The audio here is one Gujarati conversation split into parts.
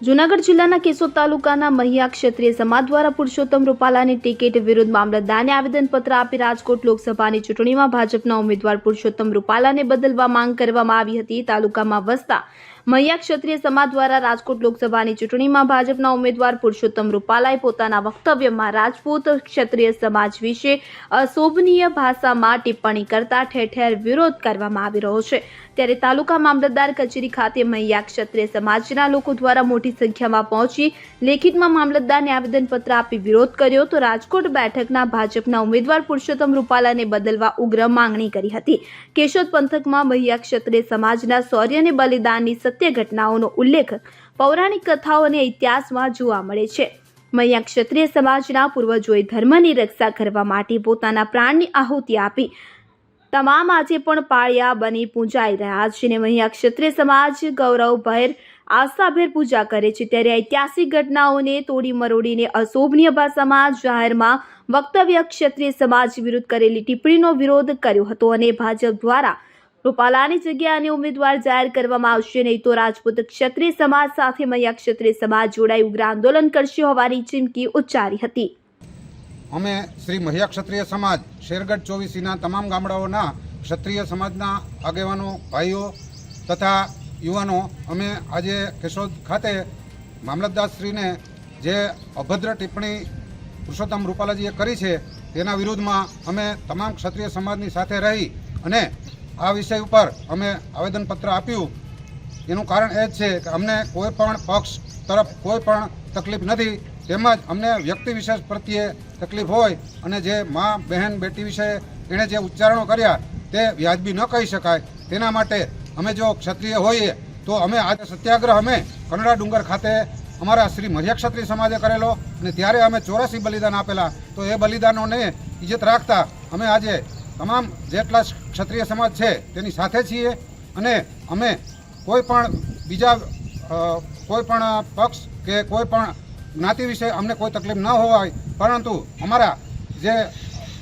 જૂનાગઢ જિલ્લાના કેશોદ તાલુકાના મહિયા ક્ષત્રિય સમાજ દ્વારા પુરુષોત્તમ રૂપાલાની ટિકિટ વિરુદ્ધ મામલતદારને આવેદનપત્ર આપી રાજકોટ લોકસભાની ચૂંટણીમાં ભાજપના ઉમેદવાર પુરુષોત્તમ રૂપાલાને બદલવા માંગ કરવામાં આવી હતી. તાલુકામાં વસતા મહિયા ક્ષત્રિય સમાજ દ્વારા રાજકોટ લોકસભાની ચૂંટણીમાં ભાજપના ઉમેદવાર પુરુષોત્તમ રૂપાલાએ પોતાના વક્તવ્યમાં રાજપૂત ક્ષત્રિય સમાજ વિશે અશોભનીય ભાષામાં ટિપ્પણી કરતા ઠેર ઠેર વિરોધ કરવામાં આવી રહ્યો છે. ત્યારે તાલુકા મામલતદાર કચેરી ખાતે મહિયા ક્ષત્રિય સમાજના લોકો દ્વારા મોટી સંખ્યામાં પહોંચી લેખિતમાં મામલતદારને આવેદનપત્ર આપી વિરોધ કર્યો તો રાજકોટ બેઠકના ભાજપના ઉમેદવાર પુરુષોત્તમ રૂપાલાને બદલવા ઉગ્ર માંગણી કરી હતી. કેશોદ પંથકમાં મહિયા ક્ષત્રિય સમાજના શૌર્ય અને બલિદાનની સત્ય ઘટનાઓનો ઉલ્લેખ પૌરાણિક કથાઓ અને ઇતિહાસમાં જોવા મળે છે. મૈયા ક્ષત્રિય સમાજના પૂર્વજોએ ધર્મની રક્ષા કરવા માટે પોતાના પ્રાણની આહુતિ આપી. તમામ આજે પણ પાળિયા બની પૂજાઈ રહ્યા છે અને મહિયા ક્ષત્રિય સમાજ ગૌરવભેર આસ્થાભેર પૂજા કરે છે. ત્યારે ઐતિહાસિક ઘટનાઓને તોડી મરોડીને અશોભનીય ભાષામાં જાહેરમાં વક્તવ્ય ક્ષત્રિય સમાજ વિરુદ્ધ કરેલી ટિપ્પણીનો વિરોધ કર્યો હતો અને ભાજપ દ્વારા રૂપાલાની અન્ય ઉમેદવાર જાહેર કરવામાં આવશે નહીં તો રાજપૂત ક્ષત્રિય સમાજ સાથે મહિયા ક્ષત્રિય સમાજ જોડાઈ ઉગ્ર આંદોલન કરશે હોવાની ચીમકી ઉચ્ચારી હતી. અમે શ્રી મહિયા ક્ષત્રિય સમાજ, શેરગઢ ચોવીસીના તમામ ગામડાઓના ક્ષત્રિય સમાજના આગેવાનો, ભાઈઓ તથા યુવાનો, અમે આજે કેશોદ ખાતે મામલતદારશ્રીને જે અભદ્ર ટિપ્પણી પુરુષોત્તમ રૂપાલાજીએ કરી છે, તેના વિરુદ્ધમાં અમે તમામ ક્ષત્રિય સમાજની સાથે રહી અને આ વિષય ઉપર અમે આવેદનપત્ર આપ્યું. એનું કારણ એ છે કે અમને કોઈ પણ પક્ષ તરફ કોઈ પણ તકલીફ નથી. તેમજ અમને વ્યક્તિ વિશેષ પ્રત્યે તકલીફ હોય અને જે મા, બહેન, બેટી વિશે એણે જે ઉચ્ચારણો કર્યા તે વ્યાજબી ન કહી શકાય. તેના માટે અમે જો ક્ષત્રિય હોઈએ તો અમે આજે સત્યાગ્રહ અમે કનડા ડુંગર ખાતે અમારા શ્રી મર્યા ક્ષત્રિય સમાજે કરેલો અને ત્યારે અમે ચોરાસી બલિદાન આપેલા. તો એ બલિદાનોને ઇજ્જત રાખતા અમે આજે તમામ જેટલા ક્ષત્રિય સમાજ છે, તેની સાથે છીએ અને અમે કોઈ પણ બીજા કોઈ પણ પક્ષ કે કોઈ પણ જ્ઞાતિ વિશે અમને કોઈ તકલીફ ન હોય પરંતુ અમારા જે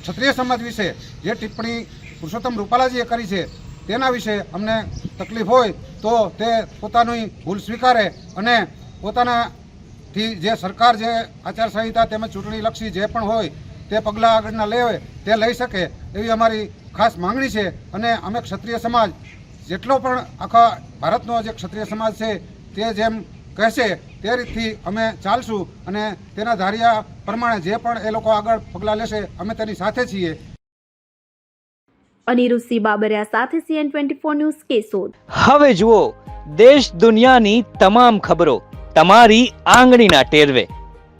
ક્ષત્રિય સમાજ વિશે જે ટિપ્પણી પુરુષોત્તમ રૂપાલાજીએ કરી છે, તેના વિશે અમને તકલીફ હોય તો તે પોતાની ભૂલ સ્વીકારે અને પોતાનાથી જે સરકાર, જે આચારસંહિતા તેમજ ચૂંટણીલક્ષી જે પણ હોય તે પગલાં આગળના લેવે તે લઈ શકે એવી અમારી ખાસ માંગણી છે. અને અમે ક્ષત્રિય સમાજ જેટલો પણ આખા ભારતનો જે ક્ષત્રિય સમાજ છે તે જેમ કહેશે તે રીતથી અમે ચાલશું અને તેના ધાર્યા પ્રમાણે જે પણ એ લોકો આગળ પગલાં લેશે અમે તેની સાથે છીએ. અનિરુદ્ધ બાબરિયા સાથે CN twenty four news Keshod. હવે જુઓ દેશ દુનિયાની તમામ ખબરો તમારી આંગળીના ટેરવે.